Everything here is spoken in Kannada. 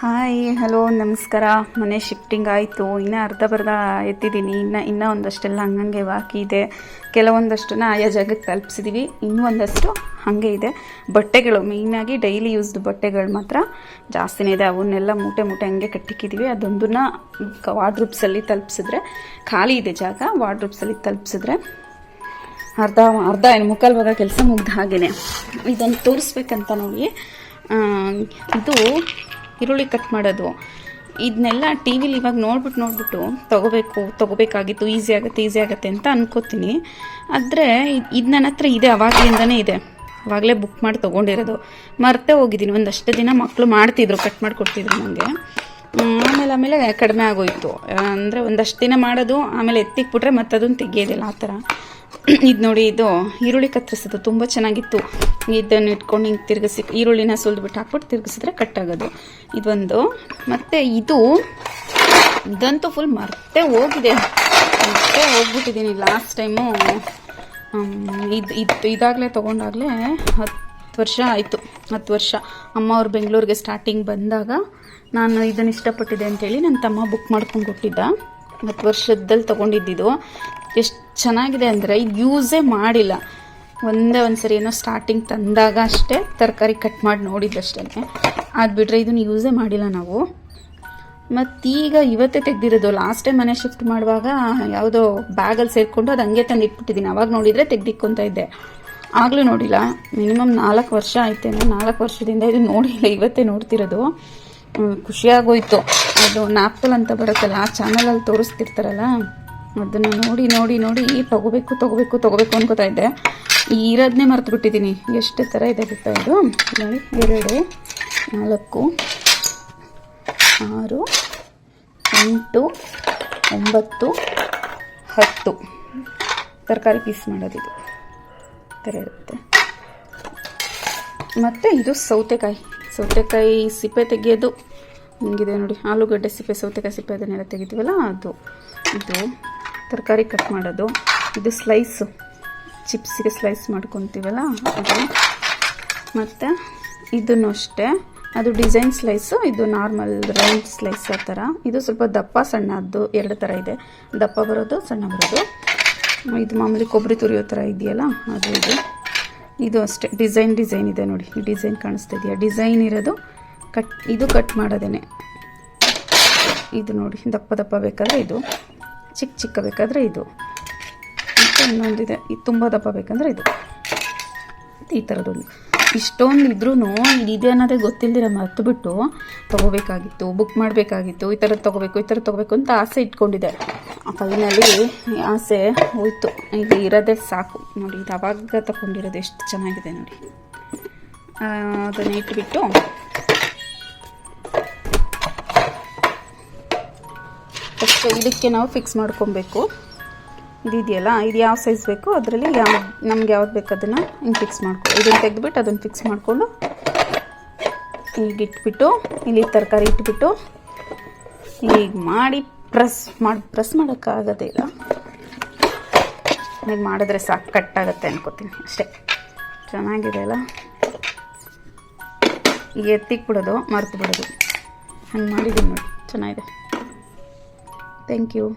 ಹಾಯ್ ಹಲೋ ನಮಸ್ಕಾರ. ಮನೆ ಶಿಫ್ಟಿಂಗ್ ಆಯಿತು. ಇನ್ನೂ ಅರ್ಧ ಬರ್ಧ ಎತ್ತಿದ್ದೀನಿ ಇನ್ನು, ಇನ್ನೂ ಒಂದಷ್ಟೆಲ್ಲ ಹಂಗಂಗೆ ಬಾಕಿ ಇದೆ. ಕೆಲವೊಂದಷ್ಟನ್ನು ಆಯಾ ಜಾಗಕ್ಕೆ ತಲುಪಿಸಿದ್ದೀವಿ ಇನ್ನೂ ಒಂದಷ್ಟು ಹಾಗೆ ಇದೆ. ಬಟ್ಟೆಗಳು ಮೇಯ್ನಾಗಿ ಡೈಲಿ ಯೂಸ್ಡ್ ಬಟ್ಟೆಗಳು ಮಾತ್ರ ಜಾಸ್ತಿನೇ ಇದೆ. ಅವನ್ನೆಲ್ಲ ಮೂಟೆ ಮೂಟೆ ಹಂಗೆ ಕಟ್ಟಿಕ್ಕಿದ್ದೀವಿ ಅದೊಂದನ್ನ ವಾರ್ಡ್ರೂಪ್ಸಲ್ಲಿ ತಲುಪಿಸಿದ್ರೆ, ಖಾಲಿ ಇದೆ ಜಾಗ ವಾರ್ಡ್ರೂಪ್ಸಲ್ಲಿ ತಲುಪಿಸಿದ್ರೆ ಅರ್ಧ ಅರ್ಧ ಏನು ಮುಕ್ಕಾಲು ಭಾಗ ಕೆಲಸ ಮುಗ್ದ ಹಾಗೇ ಇದನ್ನು ತೋರಿಸ್ಬೇಕಂತ ನೋಡಿ. ಇದು ಈರುಳ್ಳಿ ಕಟ್ ಮಾಡೋದು. ಇದನ್ನೆಲ್ಲ ಟಿ ವಿಲಿ ಇವಾಗ ನೋಡ್ಬಿಟ್ಟು ನೋಡ್ಬಿಟ್ಟು ತೊಗೋಬೇಕು, ತೊಗೋಬೇಕಾಗಿತ್ತು ಈಸಿ ಆಗುತ್ತೆ ಈಸಿ ಆಗುತ್ತೆ ಅಂತ ಅನ್ಕೋತೀನಿ. ಆದರೆ ಇದು ನನ್ನ ಹತ್ರ ಇದೆ, ಅವಾಗಲಿಂದನೇ ಇದೆ. ಅವಾಗಲೇ ಬುಕ್ ಮಾಡಿ ತೊಗೊಂಡಿರೋದು. ಮರ್ತೇ ಹೋಗಿದ್ದೀನಿ. ಒಂದಷ್ಟು ದಿನ ಮಕ್ಕಳು ಮಾಡ್ತಿದ್ರು ಕಟ್ ಮಾಡಿಕೊಡ್ತಿದ್ರು ನನಗೆ ಆಮೇಲೆ ಆಮೇಲೆ ಕಡಿಮೆ ಆಗೋಯ್ತು. ಅಂದರೆ ಒಂದಷ್ಟು ದಿನ ಮಾಡೋದು, ಆಮೇಲೆ ಎತ್ತಿಕ್ಬಿಟ್ರೆ ಮತ್ತೆ ಅದನ್ನು ತೆಗಿಯೋದಿಲ್ಲ, ಆ ಥರ. ಇದು ನೋಡಿ, ಇದು ಈರುಳ್ಳಿ ಕತ್ತರಿಸೋದು ತುಂಬ ಚೆನ್ನಾಗಿತ್ತು. ಇದನ್ನು ಇಟ್ಕೊಂಡು ಹಿಂಗೆ ತಿರುಗಿಸಿ, ಈರುಳ್ಳಿನ ಸುಲಿದ್ಬಿಟ್ಟು ಹಾಕ್ಬಿಟ್ಟು ತಿರುಗಿಸಿದ್ರೆ ಕಟ್ಟಾಗೋದು ಇದೊಂದು, ಮತ್ತು ಇದು, ಇದಂತೂ ಫುಲ್ ಮರ್ತೇ ಹೋಗಿದೆ. ಮತ್ತೆ ಹೋಗ್ಬಿಟ್ಟಿದ್ದೀನಿ ಲಾಸ್ಟ್ ಟೈಮು ಇದು ಇದು, ಇದಾಗಲೇ ತೊಗೊಂಡಾಗಲೇ ಹತ್ತು ವರ್ಷ ಆಯಿತು. ಹತ್ತು ವರ್ಷ. ಅಮ್ಮ ಅವ್ರು ಬೆಂಗಳೂರಿಗೆ ಸ್ಟಾರ್ಟಿಂಗ್ ಬಂದಾಗ ನಾನು ಇದನ್ನು ಇಷ್ಟಪಟ್ಟಿದ್ದೆ ಅಂತೇಳಿ ನನ್ನ ತಮ್ಮ ಬುಕ್ ಮಾಡ್ಕೊಂಡು ಕೊಟ್ಟಿದ್ದ. ಹತ್ತು ವರ್ಷದಲ್ಲಿ ತೊಗೊಂಡಿದ್ದಿದ್ದು ಎಷ್ಟು ಚೆನ್ನಾಗಿದೆ ಅಂದರೆ ಯೂಸೇ ಮಾಡಿಲ್ಲ. ಒಂದೇ ಒಂದು ಸರಿ ಏನೋ ಸ್ಟಾರ್ಟಿಂಗ್ ತಂದಾಗ ಅಷ್ಟೇ ತರಕಾರಿ ಕಟ್ ಮಾಡಿ ನೋಡಿದ್ದಷ್ಟೇ ಅದು ಬಿಟ್ಟರೆ ಇದನ್ನು ಯೂಸೇ ಮಾಡಿಲ್ಲ ನಾವು. ಮತ್ತೀಗ ಇವತ್ತೇ ತೆಗ್ದಿರೋದು ಲಾಸ್ಟ್ ಟೈಮ್ ಮನೆ ಶಿಫ್ಟ್ ಮಾಡುವಾಗ ಯಾವುದೋ ಬ್ಯಾಗಲ್ಲಿ ಸೇರಿಕೊಂಡು ಅದು ಹಂಗೆ ತಂದು ಇಟ್ಬಿಟ್ಟಿದ್ದೀನಿ ಅವಾಗ ನೋಡಿದರೆ ತೆಗ್ದಿಕ್ಕೊಂತ ಇದ್ದೆ. ಆಗಲೂ ನೋಡಿಲ್ಲ. ಮಿನಿಮಮ್ ನಾಲ್ಕು ವರ್ಷ ಆಯ್ತೇನೋ, ನಾಲ್ಕು ವರ್ಷದಿಂದ ಇದು ನೋಡಿಲ್ಲ, ಇವತ್ತೇ ನೋಡ್ತಿರೋದು. ಖುಷಿಯಾಗೋಯ್ತು. ಅದು ನಾಪ್ತಲ್ ಅಂತ ಬರುತ್ತಲ್ಲ, ಆ ಚಾನಲಲ್ಲಿ ತೋರಿಸ್ತಿರ್ತಾರಲ್ಲ. ಅದನ್ನು ನೋಡಿ ನೋಡಿ ನೋಡಿ ತಗೋಬೇಕು ತಗೋಬೇಕು ತಗೋಬೇಕು ಅನ್ಕೋತಾ ಇದ್ದೆ. ಇರೋದನ್ನೇ ಮರೆತು ಬಿಟ್ಟಿದ್ದೀನಿ ಎಷ್ಟು ಥರ ಇದೆ ಗೊತ್ತಾ ಇದು? ನೋಡಿ, ಎರಡು, ನಾಲ್ಕು, ಆರು, ಎಂಟು, ಒಂಬತ್ತು, ಹತ್ತು. ತರಕಾರಿ ಪೀಸ್ ಮಾಡೋದಿದು. ಥರ ಇರುತ್ತೆ. ಮತ್ತು ಇದು ಸೌತೆಕಾಯಿ. ಸೌತೆಕಾಯಿ ಸಿಪ್ಪೆ ತೆಗೆಯೋದು ಹಿಂಗಿದೆ ನೋಡಿ. ಆಲೂಗಡ್ಡೆ ಸಿಪ್ಪೆ, ಸೌತೆಕಾಯಿ ಸಿಪ್ಪೆ ಅದನ್ನೆಲ್ಲ ತೆಗಿತೀವಲ್ಲ ಅದು. ಇದು ತರಕಾರಿ ಕಟ್ ಮಾಡೋದು. ಇದು ಸ್ಲೈಸು ಚಿಪ್ಸಿಗೆ ಸ್ಲೈಸ್ ಮಾಡ್ಕೊತೀವಲ್ಲ, ಅದು. ಮತ್ತು ಇದನ್ನು ಅಷ್ಟೇ. ಅದು ಡಿಸೈನ್ ಸ್ಲೈಸು ಇದು ನಾರ್ಮಲ್ ರೌಂಡ್ ಸ್ಲೈಸ್ ಆ ಥರ. ಇದು ಸ್ವಲ್ಪ ದಪ್ಪ, ಸಣ್ಣದ್ದು, ಎರಡು ಥರ ಇದೆ. ದಪ್ಪ ಬರೋದು, ಸಣ್ಣ ಬರೋದು. ಇದು ಮಾಮೂಲಿ ಕೊಬ್ಬರಿ ತುರಿಯೋ ಥರ ಇದೆಯಲ್ಲ, ಅದು ಇದು. ಇದು ಅಷ್ಟೇ. ಡಿಸೈನ್ ಡಿಸೈನ್ ಇದೆ ನೋಡಿ. ಈ ಡಿಸೈನ್ ಕಾಣಿಸ್ತಾ ಇದೆಯಾ? ಡಿಸೈನ್ ಇರೋದು ಕಟ್, ಇದು ಕಟ್ ಮಾಡೋದೇನೆ. ಇದು ನೋಡಿ, ದಪ್ಪ ದಪ್ಪ ಬೇಕಾದರೆ ಇದು, ಚಿಕ್ಕ ಚಿಕ್ಕ ಬೇಕಾದರೆ ಇದು. ಮತ್ತು ಇನ್ನೊಂದಿದೆ ಇದು ತುಂಬ ದಪ್ಪ ಬೇಕಂದರೆ ಇದು. ಈ ಥರದೊಂದು ಇಷ್ಟೊಂದು ಇದ್ರೂ ಇದೆ ಅನ್ನೋದೇ ಗೊತ್ತಿಲ್ಲದಿರ ಮರೆತು ಬಿಟ್ಟು ತೊಗೋಬೇಕಾಗಿತ್ತು ಬುಕ್ ಮಾಡಬೇಕಾಗಿತ್ತು, ಈ ಥರದ್ದು ತೊಗೋಬೇಕು, ಈ ಥರದ್ದು ತೊಗೋಬೇಕು ಅಂತ ಆಸೆ ಇಟ್ಕೊಂಡಿದ್ದೆ. ಫೈನಲಿ ಆಸೆ ಹೋಯಿತು. ಈಗ ಇರೋದೇ ಸಾಕು. ನೋಡಿ, ಇದು ಅವಾಗ ತಗೊಂಡಿರೋದು ಎಷ್ಟು ಚೆನ್ನಾಗಿದೆ ನೋಡಿ. ಅದನ್ನ ಇಟ್ಬಿಟ್ಟು ಫಸ್ಟ್ ಇದಕ್ಕೆ ನಾವು ಫಿಕ್ಸ್ ಮಾಡ್ಕೊಬೇಕು. ಇದಿದೆಯಲ್ಲ ಇದು ಯಾವ ಸೈಜ್ ಬೇಕು ಅದರಲ್ಲಿ ಯಾವ, ನಮ್ಗೆ ಯಾವ್ದು ಬೇಕು ಅದನ್ನು ಹಿಂಗೆ ಫಿಕ್ಸ್ ಮಾಡ್ಕೊ ಇದನ್ನು ತೆಗೆದುಬಿಟ್ಟು ಅದನ್ನು ಫಿಕ್ಸ್ ಮಾಡಿಕೊಂಡು ಈಗ ಇಟ್ಬಿಟ್ಟು ಇಲ್ಲಿ ತರಕಾರಿ ಇಟ್ಬಿಟ್ಟು ಈಗ ಮಾಡಿ ಪ್ರೆಸ್ ಮಾಡಿ ಪ್ರೆಸ್ ಮಾಡೋಕ್ಕಾಗೋದೇ ಇಲ್ಲ. ಈಗ ಮಾಡಿದ್ರೆ ಸಾಕು, ಕಟ್ಟಾಗತ್ತೆ ಅನ್ಕೋತೀನಿ. ಅಷ್ಟೇ. ಚೆನ್ನಾಗಿದೆ ಅಲ್ಲ? ಈಗ ಎತ್ತಿಕ್ಬಿಡೋದು ಮರ್ತು ಬಿಡೋದು ಹಂಗೆ ಮಾಡಿದ್ದೀನಿ ನೋಡಿ. ಚೆನ್ನಾಗಿದೆ. Thank you.